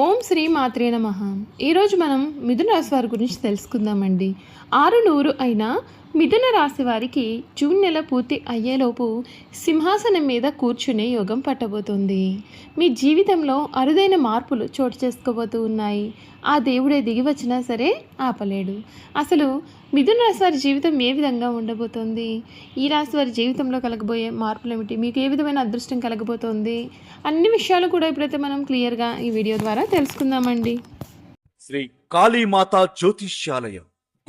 ఓం శ్రీ మాత్రే నమ. ఈరోజు మనం మిథున రాశి వారి గురించి తెలుసుకుందామండి. ఆరు నూరు అయిన మిథున రాశి వారికి జూన్ నెల పూర్తి అయ్యేలోపు సింహాసనం మీద కూర్చునే యోగం పట్టబోతుంది. మీ జీవితంలో అరుదైన మార్పులు చోటు చేసుకోబోతూ ఉన్నాయి. ఆ దేవుడే దిగి వచ్చినా సరే ఆపలేడు. అసలు మిథున రాశి వారి జీవితం ఏ విధంగా ఉండబోతోంది? ఈ రాశి వారి జీవితంలో కలగబోయే మార్పులు ఏమిటి మీకు ఏ విధమైన అదృష్టం కలగబోతోంది? అన్ని విషయాలు కూడా ఇప్పుడైతే మనం క్లియర్గా ఈ వీడియో ద్వారా తెలుసుకుందామండి. శ్రీ కాళీమాత జ్యోతిష్యాలయం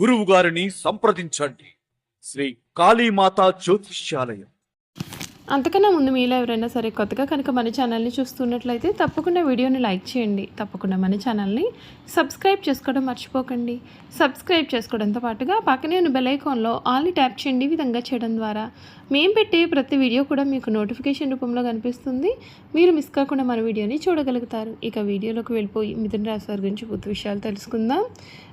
గురువు గారిని సంప్రదించండి. శ్రీ కాళీమాత జ్యోతిష్యాలయం. అంతకన్నా ముందు మీలో ఎవరైనా సరే కొత్తగా కనుక మన ఛానల్ని చూస్తున్నట్లయితే తప్పకుండా వీడియోని లైక్ చేయండి. తప్పకుండా మన ఛానల్ని సబ్స్క్రైబ్ చేసుకోవడం మర్చిపోకండి. సబ్స్క్రైబ్ చేసుకోవడంతో పాటుగా పక్కనే ఉన్న బెల్ ఐకాన్లో ఆల్ని ట్యాప్ చేయండి విధంగా చేయడం ద్వారా. మేము పెట్టే ప్రతి వీడియో కూడా మీకు నోటిఫికేషన్ రూపంలో కనిపిస్తుంది. మీరు మిస్ కాకుండా మన వీడియోని చూడగలుగుతారు. ఇక వీడియోలోకి వెళ్ళిపోయి మిథున రాశి వారి గురించి పూర్తి విషయాలు తెలుసుకుందాం.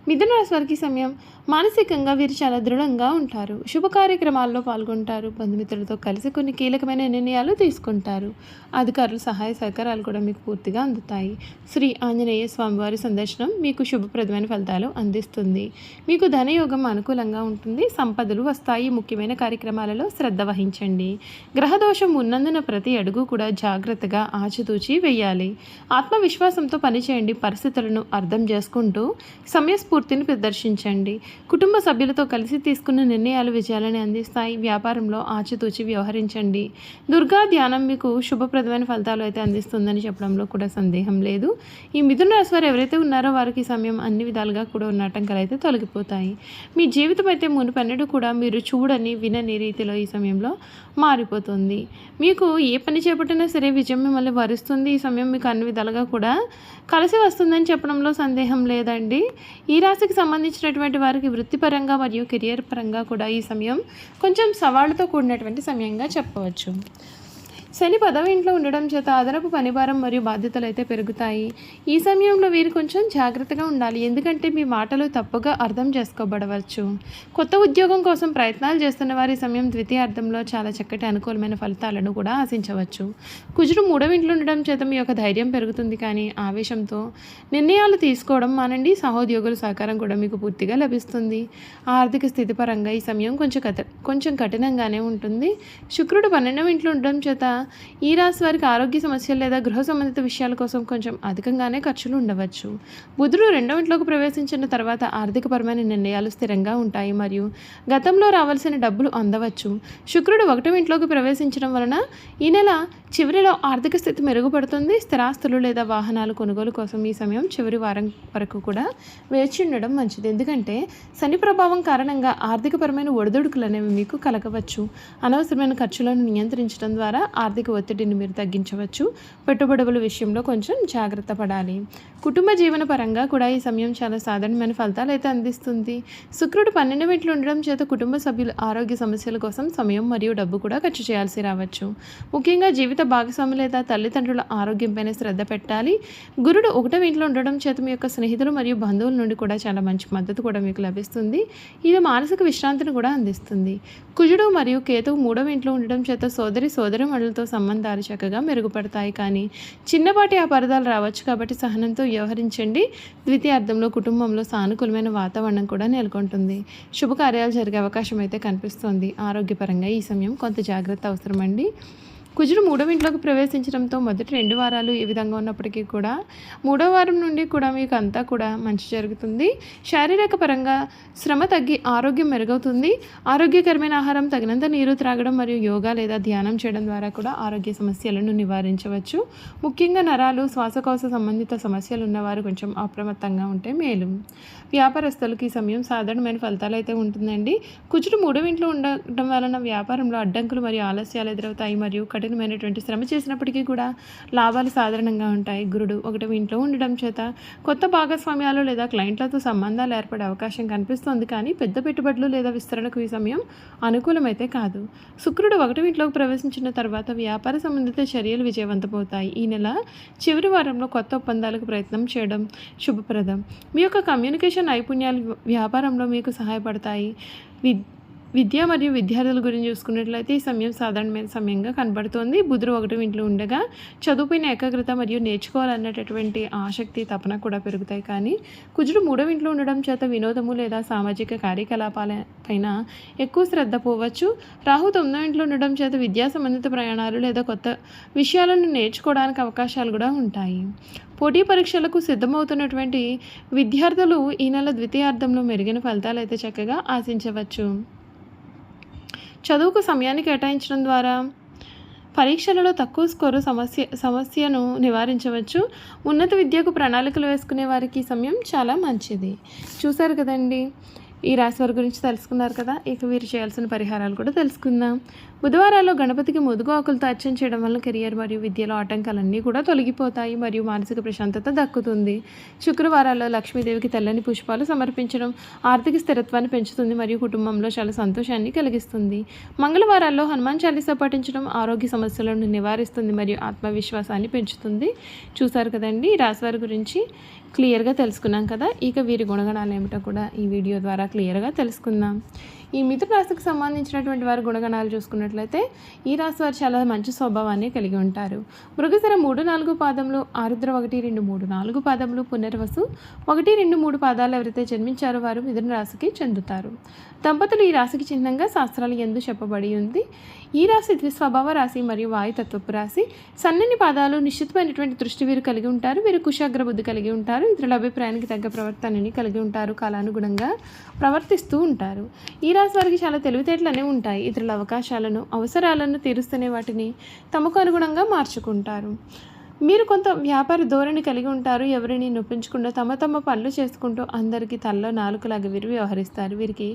మిథున రాశి వారికి సమయం మానసికంగా వీరు చాలా దృఢంగా ఉంటారు. శుభ కార్యక్రమాల్లో పాల్గొంటారు. బంధుమిత్రులతో కలిసి కొన్ని కీలకమైన నిర్ణయాలు తీసుకుంటారు. అధికారుల సహాయ సహకారాలు కూడా మీకు పూర్తిగా అందుతాయి. శ్రీ ఆంజనేయ స్వామివారి సందర్శనం మీకు శుభప్రదమైన ఫలితాలు అందిస్తుంది. మీకు ధనయోగం అనుకూలంగా ఉంటుంది. సంపదలు వస్తాయి. ముఖ్యమైన కార్యక్రమాలలో శ్రద్ధ వహించండి గ్రహదోషం ఉన్నందున ప్రతి అడుగు కూడా జాగ్రత్తగా ఆచితూచి వేయాలి. ఆత్మవిశ్వాసంతో పనిచేయండి. పరిస్థితులను అర్థం చేసుకుంటూ సమయస్ఫూర్తిని ప్రదర్శించండి. కుటుంబ సభ్యులతో కలిసి తీసుకున్న నిర్ణయాలు విజయాలని అందిస్తాయి. వ్యాపారంలో ఆచితూచి వ్యవహరించండి. దుర్గా ధ్యానం మీకు శుభప్రదమైన ఫలితాలు అయితే అందిస్తుందని చెప్పడంలో కూడా సందేహం లేదు. ఈ మిథున రాశి వారు ఎవరైతే ఉన్నారో వారికి సమయం అన్ని విధాలుగా కూడా ఉన్న ఆటంకాలు అయితే తొలగిపోతాయి. మీ జీవితం అయితే మునుపన్నడు కూడా మీరు చూడని వినని రీతిలో ఈ సమయం సమయంలో మారిపోతుంది. మీకు ఏ పని చేపట్టినా సరే విజయం మిమ్మల్ని వరిస్తుంది. ఈ సమయం మీకు అన్ని విధాలుగా కూడా కలిసి వస్తుందని చెప్పడంలో సందేహం లేదండి. ఈ రాశికి సంబంధించినటువంటి వారికి వృత్తిపరంగా మరియు కెరియర్ పరంగా కూడా ఈ సమయం కొంచెం సవాళ్ళతో కూడినటువంటి సమయంగా చెప్పవచ్చు. శని పదవి ఇంట్లో ఉండడం చేత అదనపు పనిభారం మరియు బాధ్యతలు అయితే పెరుగుతాయి. ఈ సమయంలో వీరు కొంచెం జాగ్రత్తగా ఉండాలి. ఎందుకంటే మీ మాటలు తప్పుగా అర్థం చేసుకోబడవచ్చు. కొత్త ఉద్యోగం కోసం ప్రయత్నాలు చేస్తున్న వారి సమయం సమయం ద్వితీయార్థంలో చాలా చక్కటి అనుకూలమైన ఫలితాలను కూడా ఆశించవచ్చు. కుజుడు మూడవ ఇంట్లో ఉండడం చేత మీ యొక్క ధైర్యం పెరుగుతుంది కానీ ఆవేశంతో నిర్ణయాలు తీసుకోవడం మానండి సహోద్యోగుల సహకారం కూడా మీకు పూర్తిగా లభిస్తుంది. ఆర్థిక స్థితి పరంగా ఈ సమయం కొంచెం కట కొంచెం కఠినంగానే ఉంటుంది. శుక్రుడు పన్నెండవ ఇంట్లో ఉండడం చేత ఈ రాశి వారికి ఆరోగ్య సమస్యలు లేదా గృహ సంబంధిత విషయాల కోసం కొంచెం అధికంగానే ఖర్చులు ఉండవచ్చు. బుధుడు రెండవ ఇంట్లోకి ప్రవేశించిన తర్వాత ఆర్థికపరమైన నిర్ణయాలు స్థిరంగా ఉంటాయి మరియు గతంలో రావాల్సిన డబ్బులు అందవచ్చు. శుక్రుడు ఒకటవ ఇంట్లోకి ప్రవేశించడం వలన ఈ నెల చివరిలో ఆర్థిక స్థితి మెరుగుపడుతుంది. స్థిరాస్తులు లేదా వాహనాలు కొనుగోలు కోసం ఈ సమయం చివరి వారం వరకు కూడా వేచి ఉండడం మంచిది. ఎందుకంటే శని ప్రభావం కారణంగా ఆర్థికపరమైన ఒడిదుడుకులు అనేవి మీకు కలగవచ్చు. అనవసరమైన ఖర్చులను నియంత్రించడం ద్వారా ఆర్థిక ఒత్తిడిని మీరు తగ్గించవచ్చు. పెట్టుబడుల విషయంలో కొంచెం జాగ్రత్త పడాలి. కుటుంబ జీవన పరంగా కూడా ఈ సమయం చాలా సాధారణమైన ఫలితాలు అయితే అందిస్తుంది. శుక్రుడు పన్నెండు మెట్లు ఉండడం చేత కుటుంబ సభ్యుల ఆరోగ్య సమస్యల కోసం సమయం మరియు డబ్బు కూడా ఖర్చు చేయాల్సి రావచ్చు. ముఖ్యంగా జీవిత భాగస్వామి లేదా తల్లిదండ్రుల ఆరోగ్యంపైన శ్రద్ధ పెట్టాలి. గురుడు ఒకటో ఇంట్లో ఉండడం చేత మీ యొక్క స్నేహితులు మరియు బంధువుల నుండి కూడా చాలా మంచి మద్దతు కూడా మీకు లభిస్తుంది. ఇది మానసిక విశ్రాంతిని కూడా అందిస్తుంది. కుజుడు మరియు కేతువు మూడవ ఇంట్లో ఉండడం చేత సోదరి సోదరి మనులతో సంబంధాలు చక్కగా మెరుగుపడతాయి. కానీ చిన్నపాటి ఆ పరదాలు రావచ్చు కాబట్టి సహనంతో వ్యవహరించండి. ద్వితీయార్థంలో కుటుంబంలో సానుకూలమైన వాతావరణం కూడా నెలకొంటుంది. శుభకార్యాలు జరిగే అవకాశం అయితే కనిపిస్తోంది. ఆరోగ్యపరంగా ఈ సమయం కొంత జాగ్రత్త అవసరమండి. కుజుడు మూడవ ఇంట్లోకి ప్రవేశించడంతో మొదటి రెండు వారాలు ఈ విధంగా ఉన్నప్పటికీ కూడా మూడో వారం నుండి కూడా మీకు అంతా కూడా మంచి జరుగుతుంది. శారీరక పరంగా శ్రమ తగ్గి ఆరోగ్యం మెరుగవుతుంది. ఆరోగ్యకరమైన ఆహారం తగినంత నీరు త్రాగడం మరియు యోగా లేదా ధ్యానం చేయడం ద్వారా కూడా ఆరోగ్య సమస్యలను నివారించవచ్చు. ముఖ్యంగా నరాలు శ్వాసకోశ సంబంధిత సమస్యలు ఉన్నవారు కొంచెం అప్రమత్తంగా ఉంటే మేలు. వ్యాపారస్తులకు ఈ సమయం సాధారణమైన ఫలితాలు అయితే ఉంటుందండి. కుజుడు మూడవ ఇంట్లో ఉండటం వలన వ్యాపారంలో అడ్డంకులు మరియు ఆలస్యాలు ఎదురవుతాయి మరియు కఠినమైనటువంటి శ్రమ చేసినప్పటికీ కూడా లాభాలు సాధారణంగా ఉంటాయి. గురుడు ఒకటి ఇంట్లో ఉండడం చేత కొత్త భాగస్వామ్యాలు లేదా క్లయింట్లతో సంబంధాలు ఏర్పడే అవకాశం కనిపిస్తోంది. కానీ పెద్ద పెట్టుబడులు లేదా విస్తరణకు ఈ సమయం అనుకూలమైతే కాదు. శుక్రుడు ఒకటి ఇంట్లోకి ప్రవేశించిన తర్వాత వ్యాపార సంబంధిత చర్యలు విజయవంతమవుతాయి. ఈ నెల చివరి వారంలో కొత్త ఒప్పందాలకు ప్రయత్నం చేయడం శుభప్రదం. మీ యొక్క కమ్యూనికేషన్ నైపుణ్యాలు వ్యాపారంలో మీకు సహాయపడతాయి. వి విద్య మరియు విద్యార్థుల గురించి చూసుకున్నట్లయితే ఈ సమయం సాధారణమైన సమయంగా కనబడుతోంది. బుధుడు ఒకటి ఇంట్లో ఉండగా చదువుపైన ఏకాగ్రత మరియు నేర్చుకోవాలన్నటువంటి ఆసక్తి తపన కూడా పెరుగుతాయి. కానీ కుజుడు మూడవ ఇంట్లో ఉండడం చేత వినోదము లేదా సామాజిక కార్యకలాపాల పైన ఎక్కువ శ్రద్ధ పోవచ్చు. రాహు తొమ్మిదవ ఇంట్లో ఉండడం చేత విద్యా సంబంధిత ప్రయాణాలు లేదా కొత్త విషయాలను నేర్చుకోవడానికి అవకాశాలు కూడా ఉంటాయి. పోటీ పరీక్షలకు సిద్ధమవుతున్నటువంటి విద్యార్థులు ఈ నెల ద్వితీయార్థంలో మెరుగైన ఫలితాలు అయితే చక్కగా ఆశించవచ్చు. చదువుకు సమయాన్ని కేటాయించడం ద్వారా పరీక్షలలో తక్కువ స్కోరు సమస్య సమస్యను నివారించవచ్చు. ఉన్నత విద్యకు ప్రణాళికలు వేసుకునే వారికి సమయం చాలా మంచిది. చూశారు కదండి. ఈ రాశి వారి గురించి తెలుసుకున్నారు కదా ఇక వీరు చేయాల్సిన పరిహారాలు కూడా తెలుసుకుందాం. బుధవారాల్లో గణపతికి ముదుగు ఆకులతో అర్చన చేయడం వల్ల కెరియర్ మరియు విద్యలో ఆటంకాలన్నీ కూడా తొలగిపోతాయి మరియు మానసిక ప్రశాంతత దక్కుతుంది. శుక్రవారాల్లో లక్ష్మీదేవికి తెల్లని పుష్పాలు సమర్పించడం ఆర్థిక స్థిరత్వాన్ని పెంచుతుంది మరియు కుటుంబంలో చాలా సంతోషాన్ని కలిగిస్తుంది. మంగళవారాల్లో హనుమాన్ చాలీసా పఠించడం ఆరోగ్య సమస్యలను నివారిస్తుంది మరియు ఆత్మవిశ్వాసాన్ని పెంచుతుంది. చూసారు కదండి ఈ రాశి వారి గురించి క్లియర్గా తెలుసుకున్నాం కదా ఇక వీరి గుణగణాలు ఏమిటో కూడా ఈ వీడియో ద్వారా క్లియర్గా తెలుసుకుందాం. ఈ మిథున రాశికి సంబంధించినటువంటి వారి గుణగణాలు చూసుకున్నట్లయితే ఈ రాశి వారు చాలా మంచి స్వభావాన్ని కలిగి ఉంటారు. మృగశిర మూడు నాలుగు పాదములు ఆరుద్ర ఒకటి రెండు మూడు నాలుగు పాదములు పునర్వసు ఒకటి రెండు మూడు పాదాలు ఎవరైతే జన్మించారో వారు మిథున రాశికి చెందుతారు. దంపతులు ఈ రాశికి చిహ్నంగా శాస్త్రాలు ఎందు చెప్పబడి ఉంది. ఈ రాశి ద్విస్వభావ రాశి మరియు వాయుతత్వపు రాశి. సన్నని పాదాలు నిశ్చితమైనటువంటి దృష్టి వీరు కలిగి ఉంటారు. వీరు కుశాగ్ర బుద్ధి కలిగి ఉంటారు. ఇతరుల అభిప్రాయానికి తగ్గ ప్రవర్తనని కలిగి ఉంటారు. కాలానుగుణంగా ప్రవర్తిస్తూ ఉంటారు. ఈ రాశి వారికి చాలా తెలివితేటలనే ఉంటాయి ఇతరుల అవకాశాలను అవసరాలను తీరుస్తూనే వాటిని తమకు అనుగుణంగా మార్చుకుంటారు. మీరు కొంత వ్యాపార ధోరణి కలిగి ఉంటారు. ఎవరిని నొప్పించకుండా తమ తమ పనులు చేసుకుంటూ అందరికీ తల్లో నాలుకలాగా వీరు వ్యవహరిస్తారు. వీరికి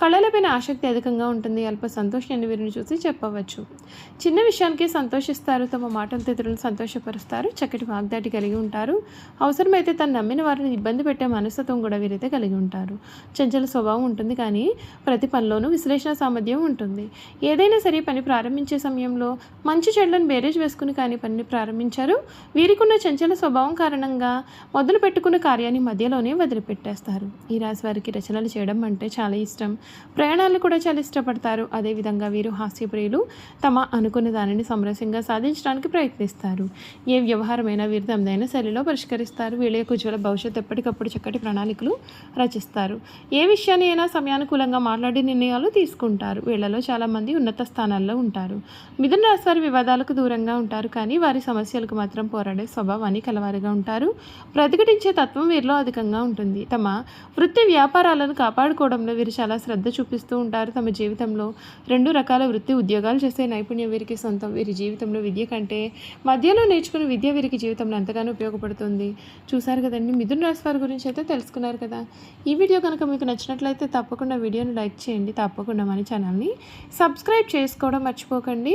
కళలపైన ఆసక్తి అధికంగా ఉంటుంది. అల్ప సంతోషాన్ని వీరిని చూసి చెప్పవచ్చు. చిన్న విషయానికి సంతోషిస్తారు. తమ మాటలతో ఇతరులను సంతోషపరుస్తారు. చక్కటి వాగ్దాటి కలిగి ఉంటారు. అవసరమైతే తను నమ్మిన వారిని ఇబ్బంది పెట్టే మనస్తత్వం కూడా వీరైతే కలిగి ఉంటారు. చంచల స్వభావం ఉంటుంది కానీ ప్రతి పనిలోనూ విశ్లేషణ సామర్థ్యం ఉంటుంది. ఏదైనా సరే పని ప్రారంభించే సమయంలో మంచి చెడ్లను బేరేజ్ వేసుకుని కానీ పనిని ప్రారంభించారు. వీరికున్న చంచల స్వభావం కారణంగా మొదలు పెట్టుకున్న కార్యాన్ని మధ్యలోనే వదిలిపెట్టేస్తారు. ఈ రాశి వారికి రచనలు చేయడం అంటే చాలా ఇష్టం. ప్రయాణాలు కూడా చాలా ఇష్టపడతారు. అదేవిధంగా వీరు హాస్యప్రియులు తమ అనుకున్న దానిని సమరస్యంగా సాధించడానికి ప్రయత్నిస్తారు. ఏ వ్యవహారమైనా వీరు తమదైన శైలిలో పరిష్కరిస్తారు. వీళ్ళ యొక్క ఉజ్వల భవిష్యత్తు ఎప్పటికప్పుడు చక్కటి ప్రణాళికలు రచిస్తారు. ఏ విషయాన్ని అయినా సమయానుకూలంగా మాట్లాడే నిర్ణయాలు తీసుకుంటారు. వీళ్ళలో చాలామంది ఉన్నత స్థానాల్లో ఉంటారు. మిథున రాశి వారి వివాదాలకు దూరంగా ఉంటారు. కానీ వారి సమస్యలకు మాత్రం పోరాడే స్వభావాన్ని కలవారిగా ఉంటారు. ప్రతిఘటించే తత్వం వీరిలో అధికంగా ఉంటుంది. తమ వృత్తి వ్యాపారాలను కాపాడుకోవడంలో వీరు చాలా శ్రద్ధ చూపిస్తూ ఉంటారు. తమ జీవితంలో రెండు రకాల వృత్తి ఉద్యోగాలు చేసే నైపుణ్యం వీరికి సొంతం. వీరి జీవితంలో విద్య కంటే మధ్యలో నేర్చుకున్న విద్య వీరికి జీవితంలో ఎంతగానో ఉపయోగపడుతుంది. చూశారు కదండి మిథున రాశి వారి గురించి అయితే తెలుసుకున్నారు కదా. ఈ వీడియో కనుక మీకు నచ్చినట్లయితే తప్పకుండా వీడియోని లైక్ చేయండి. తప్పకుండా మన ఛానల్ని సబ్స్క్రైబ్ చేసుకోవడం మర్చిపోకండి.